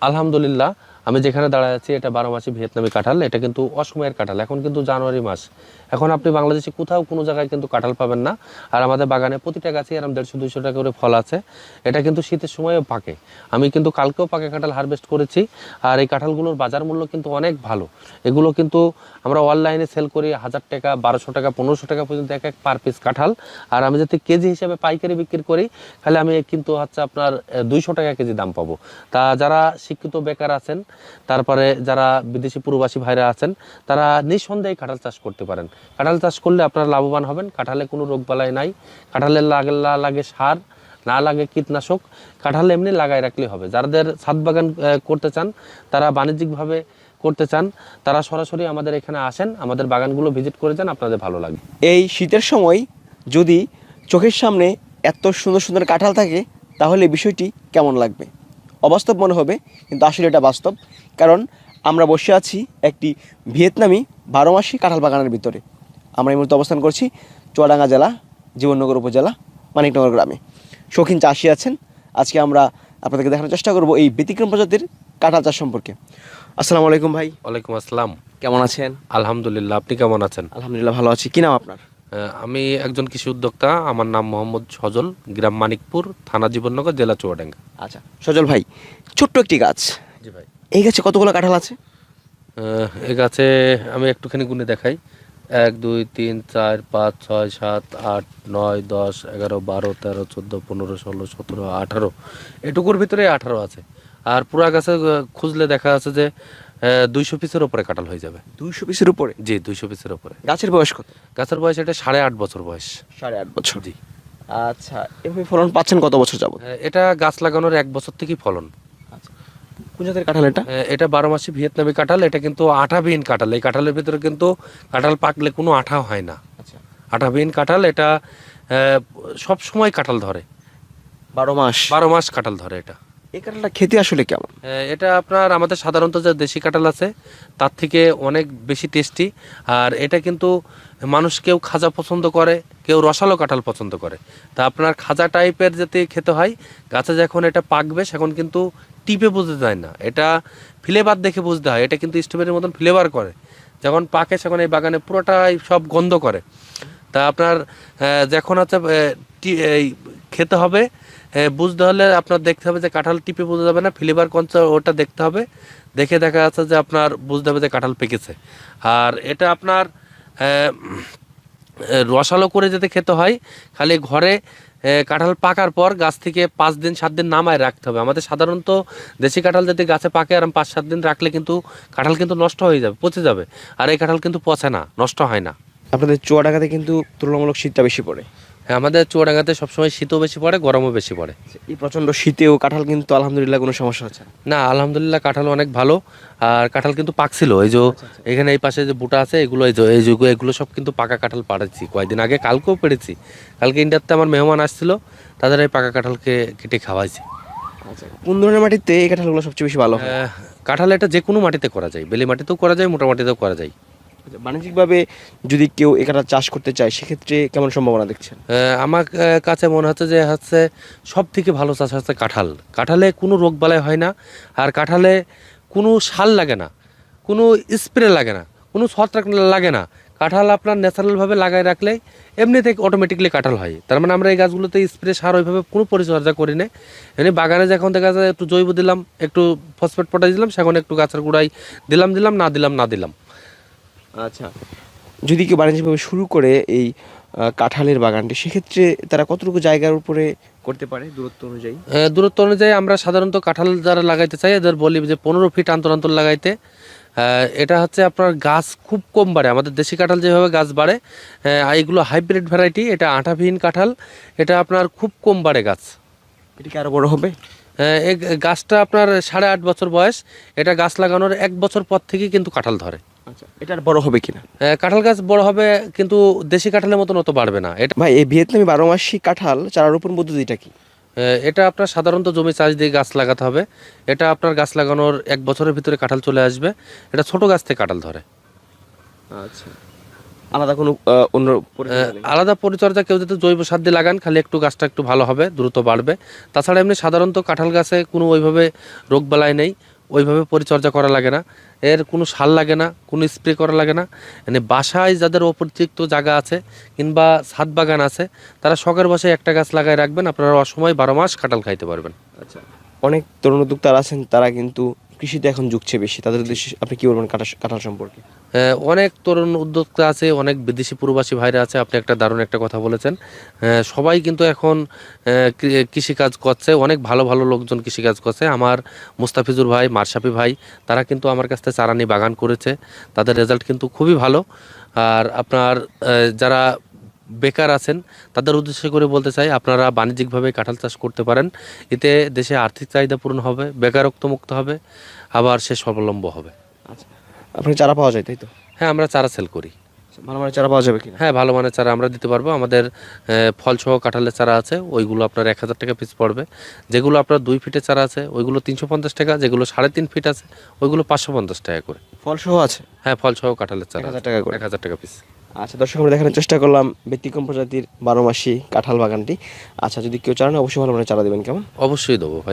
আলহামদুলিল্লাহ আমি যেখানে দাঁড়ায় আছি, এটা বারো মাসি ভিয়েতনামি কাঁঠাল, এটা কিন্তু অসময়ের কাঁঠাল, এখন কিন্তু জানুয়ারি মাস। এখন আপনি বাংলাদেশে কোথাও কোনো জায়গায় কিন্তু কাঁঠাল পাবেন না, আর আমাদের বাগানে প্রতিটা গাছে এরকম দেড়শো, দুইশো টাকা করে ফল আছে। এটা কিন্তু শীতের সময়ও পাকে। আমি কিন্তু কালকেও পাকে কাঁঠাল হারভেস্ট করেছি, আর এই কাঁঠালগুলোর বাজার মূল্য কিন্তু অনেক ভালো। এগুলো কিন্তু আমরা অনলাইনে সেল করি হাজার টাকা, বারোশো টাকা, পনেরোশো টাকা পর্যন্ত এক এক পার পিস কাঁঠাল। আর আমি যদি কেজি হিসেবে পাইকারি বিক্রি করি, তাহলে আমি কিন্তু হচ্ছে আপনার দুইশো টাকা কেজি দাম পাবো। তা যারা শিক্ষিত বেকার আছেন তারপরে যারা বিদেশি প্রবাসী ভাইরা আছেন, তারা নিঃসন্দেহে কাঁঠাল চাষ করতে পারেন। কাঁঠাল চাষ করলে আপনারা লাভবান হবেন। কাঁঠালে কোনো রোগবালাই নাই। কাঁঠালের লাগে লাগে সার, না লাগে কীটনাশক। কাঁঠাল এমনি লাগাই রাখলে হবে। যাদের ছাদ বাগান করতে চান, তারা বাণিজ্যিকভাবে করতে চান, তারা সরাসরি আমাদের এখানে আসেন, আমাদের বাগানগুলো ভিজিট করে যান, আপনাদের ভালো লাগবে এই শীতের সময় যদি চোখের সামনে এত সুন্দর সুন্দর কাঁঠাল থাকে, তাহলে বিষয়টি কেমন লাগবে? অবাস্তব মনে হবে কিন্তু আসলে এটা বাস্তব। কারণ আমরা বসে আছি একটি ভিয়েতনামি বারো মাসি কাঁঠাল বাগানের ভিতরে। আমরা এই মুহূর্তে অবস্থান করছি চুয়াডাঙ্গা জেলা জীবননগর উপজেলা মানিকনগর গ্রামে। শৌখিন চাষি আছেন। আজকে আমরা আপনাদেরকে দেখানোর চেষ্টা করব এই ব্যতিক্রম প্রজাতির কাঁঠাল চাষ সম্পর্কে। আসসালামু আলাইকুম ভাই। ওয়ালাইকুম আসসালাম। কেমন আছেন? আলহামদুলিল্লাহ আপনি কেমন আছেন? আলহামদুলিল্লাহ ভালো আছি। কি নাম আপনার? আমি একজন কৃষি উদ্যোক্তা আমার নাম মোহাম্মদ সজল গ্রাম মানিকপুর থানা জীবননগর জেলা চুয়াডাঙ্গা। আচ্ছা সজল ভাই ছোট্ট একটি গাছ। জি ভাই। এই গাছে কতগুলো কাঁঠাল আছে? আহ, এ গাছে আমি একটুখানি গুনে দেখাই। এক দুই তিন চার পাঁচ ছয় সাত আট নয় দশ এগারো বারো তেরো চোদ্দ পনেরো ষোলো সতেরো আঠারো। এটুকুর ভিতরে আঠারো আছে। আর পুরা গাছে খুঁজলে দেখা আছে যে দুইশো পিসের ওপরে কাঁঠাল হয়ে যাবে। দুইশো পিসের উপরে? জি দুইশো পিসের ওপরে গাছের বয়স কত? গাছের বয়স এটা সাড়ে আট বছর বয়স। সাড়ে আট বছর। জি। আচ্ছা এভাবে ফলন পাচ্ছেন কত বছর যাবত এটা গাছ লাগানোর এক বছর থেকেই ফলন। আচ্ছা কোন জাতের কাঁঠাল এটা? এটা বারো মাসি ভিয়েতনামি কাঁঠাল এটা কিন্তু আঠাবিহীন কাঁঠাল। এই কাঁঠালের ভিতরে কিন্তু কাঁঠাল পাকলে কোনো আঠা হয় না। আচ্ছা। আঠাবিহীন কাঁঠাল এটা সব সময় কাঁঠাল ধরে। বারো মাস। বারো মাস কাঁঠাল ধরে এটা। এই কাঁঠালটা খেতে আসলে কেমন? এটা আপনার আমাদের সাধারণত যে দেশি কাঁঠাল আছে, তার থেকে অনেক বেশি টেস্টি। আর এটা কিন্তু মানুষ কেউ খাজা পছন্দ করে, কেউ রসালো কাঁঠাল পছন্দ করে। তা আপনার খাজা টাইপের যাতে খেতে হয়, গাছে যখন এটা পাকবে, সেখন কিন্তু টিপে বুঝতে যায় না। এটা ফ্লেভার দেখে বুঝতে হয়, এটা কিন্তু স্ট্রবেরির মতন ফ্লেভার করে। যখন পাকে, সেখন এই বাগানে পুরোটাই সব গন্ধ করে। তা আপনার যখন হচ্ছে খেতে হবে বুঝতে হলে আপনার দেখতে হবে যে কাঁঠাল টিপে বোঝা যাবে না, ফ্লেভার কঞ্চা ওটা দেখতে হবে। দেখে দেখা যাচ্ছে যে আপনার বুঝতে হবে যে কাঁঠাল পেকেছে। আর এটা আপনার রসালো করে যাতে খেতে হয়, খালি ঘরে কাঁঠাল পাকার পর গাছ থেকে পাঁচ দিন, সাত দিন নামায় রাখতে হবে। আমাদের সাধারণত দেশি কাঁঠাল যদি গাছে পাকে, আর পাঁচ, সাত দিন রাখলে কিন্তু কাঁঠাল কিন্তু নষ্ট হয়ে যাবে, পচে যাবে। আর এই কাঁঠাল কিন্তু পচে না, নষ্ট হয় না। আপনাদের চুয়াডাঙ্গাতে কিন্তু তুলনামূলক শীতটা বেশি পড়ে। হ্যাঁ, আমাদের চুয়াডাঙ্গাতে সবসময় শীতও বেশি পড়ে গরমও বেশি পড়ে। এই প্রচণ্ড শীতেও কাঁঠাল কিন্তু আলহামদুলিল্লাহ কোনো সমস্যা হচ্ছে না। না আলহামদুলিল্লাহ কাঁঠাল অনেক ভালো আর কাঁঠাল কিন্তু পাকছিল এই যে এখানে এই পাশে যে বুটা আছে এগুলো এই যে এই যুগ এগুলো সব কিন্তু পাকা কাঁঠাল পাড়েছি। কয়েকদিন আগে কালকেও পেরেছি কালকে ইন্ডিয়াতে আমার মেহমান আসছিল তাদের এই পাকা কাঁঠালকে কেটে খাওয়াইছি। আচ্ছা কোন ধরনের মাটিতে এই কাঁঠালগুলো সবচেয়ে বেশি ভালো হয়? কাঁঠাল এটা যে কোনো মাটিতে করা যায়। বেলি মাটিতেও করা যায় মোটা মাটিতেও করা যায়। আচ্ছা, বাণিজ্যিকভাবে যদি কেউ কাঁঠাল চাষ করতে চায়, সেক্ষেত্রে কেমন সম্ভাবনা দেখছেন? আমার কাছে মনে হচ্ছে যে হচ্ছে সব থেকে ভালো চাষ হচ্ছে কাঁঠাল। কাঁঠালে কোনো রোগ বালাই হয় না, আর কাঁঠালে কোনো সার লাগে না, কোনো স্প্রে লাগে না, কোনো ছত্রাক লাগে না। কাঁঠাল আপনার ন্যাচারালভাবে লাগাই রাখলে এমনি থেকে অটোমেটিকলি কাঁঠাল হয়। তার মানে আমরা এই গাছগুলোতে স্প্রে, সার ওইভাবে কোনো পরিচর্যা করি না। এমনি বাগানে যখন দেখা যায় একটু জৈব দিলাম, একটু ফসফেট পটাশ দিলাম, সেখানে একটু গাছের গোড়ায় দিলাম দিলাম, না দিলাম না দিলাম। আচ্ছা। যদি কেউ বাণিজ্যিকভাবে শুরু করে এই কাঁঠালের বাগানটি সেক্ষেত্রে তারা কতটুকু জায়গার উপরে করতে পারে দূরত্ব অনুযায়ী? দূরত্ব অনুযায়ী আমরা সাধারণত কাঁঠাল যারা লাগাইতে চাই এদের বলি যে পনেরো ফিট অন্তর অন্তর লাগাইতে। এটা হচ্ছে আপনার গাছ খুব কম বাড়ে। আমাদের দেশি কাঁঠাল যেভাবে গাছ বাড়ে এইগুলো হাইব্রিড ভ্যারাইটি এটা আঠাবিহীন কাঁঠাল এটা আপনার খুব কম বাড়ে গাছ। এটা কি আরও বড় হবে? এই গাছটা আপনার সাড়ে আট বছর বয়স এটা গাছ লাগানোর এক বছর পর থেকেই কিন্তু কাঁঠাল ধরে। আচ্ছা এটা আর বড় হবে কিনা? কাঁঠাল গাছ বড় হবে কিন্তু দেশি কাঁঠালের মতন অত বাড়বে না। এটা ভাই এই ভিয়েতনামি বারো মাসি কাঁঠাল চারা রোপণ পদ্ধতিটা কি? এটা আপনার সাধারণত জমি চাষ দিয়ে গাছ লাগাতে হবে। এটা আপনার গাছ লাগানোর এক বছরের ভিতরে কাঁঠাল চলে আসবে। এটা ছোট গাছ থেকে কাঁঠাল ধরে। আচ্ছা। আলাদা কোনো অন্য আলাদা পরিচর্যা কেউ যদি জৈব সার দিয়ে লাগান খালি একটু গাছটা একটু ভালো হবে দ্রুত বাড়বে। তাছাড়া এমনি সাধারণত কাঁঠাল গাছে কোনো ওইভাবে রোগবালাই নেই। ওইভাবে পরিচর্যা করা লাগে না। এর কোনো সার লাগে না, কোনো স্প্রে করা লাগে না। মানে বাসায় যাদের অপরিচিত জায়গা আছে কিংবা ছাদ বাগান আছে, তারা শখের বাসায় একটা গাছ লাগায় রাখবেন। আপনারা অসময় বারো মাস কাঁঠাল খাইতে পারবেন। আচ্ছা অনেক তরুণ উদ্যোক্তারা আছেন, তারা কিন্তু কৃষিতে এখন ঝুঁকছে বেশি। তাদের উদ্দেশ্যে আপনি কি বলবেন কাঁঠাল কাঁঠাল সম্পর্কে? অনেক তরুণ উদ্যোক্তা আছে, অনেক বিদেশি প্রবাসী ভাইরা আছে, আপনি একটা দারুণ একটা কথা বলেছেন। সবাই কিন্তু এখন কৃষিকাজ করছে, অনেক ভালো ভালো লোকজন কৃষিকাজ করছে। আমার মুস্তাফিজুর ভাই মারসাফি ভাই, তারা কিন্তু আমার কাছ থেকে চারানি বাগান করেছে। তাদের রেজাল্ট কিন্তু খুবই ভালো। আর আপনার যারা বেকার আছেন তাদের উদ্দেশ্য করে বলতে চাই আপনারা বাণিজ্যিকভাবে কাঁঠাল চাষ করতে পারেন। এতে দেশে আর্থিক চাহিদা পূরণ হবে বেকারত্ব মুক্ত হবে আবার সে স্বাবলম্ব হবে। আচ্ছা আপনি চারা পাওয়া যায় তাই তো? হ্যাঁ আমরা চারা সেল করি। আচ্ছা, ভালো মানের চারা পাওয়া যাবে কি হ্যাঁ ভালো মানের চারা আমরা দিতে পারব। আমাদের ফল সহ কাঁঠালের চারা আছে ওইগুলো আপনার এক হাজার টাকা পিস পড়বে। যেগুলো আপনার দুই ফিটের চারা আছে ওইগুলো তিনশো পঞ্চাশ টাকা যেগুলো সাড়ে তিন ফিট আছে ওইগুলো পাঁচশো পঞ্চাশ টাকা করে। ফল সহ আছে? হ্যাঁ ফল সহ কাঁঠালের চারা 1000 টাকা করে। এক হাজার টাকা পিস আচ্ছা দর্শক, আমরা দেখানোর চেষ্টা করলাম ব্যতিক্রম প্রজাতির বারো মাসি কাঁঠাল বাগানটি। আচ্ছা যদি কেউ চান, অবশ্যই ভালো মানে চারা দেবেন, কেমন? অবশ্যই দেবো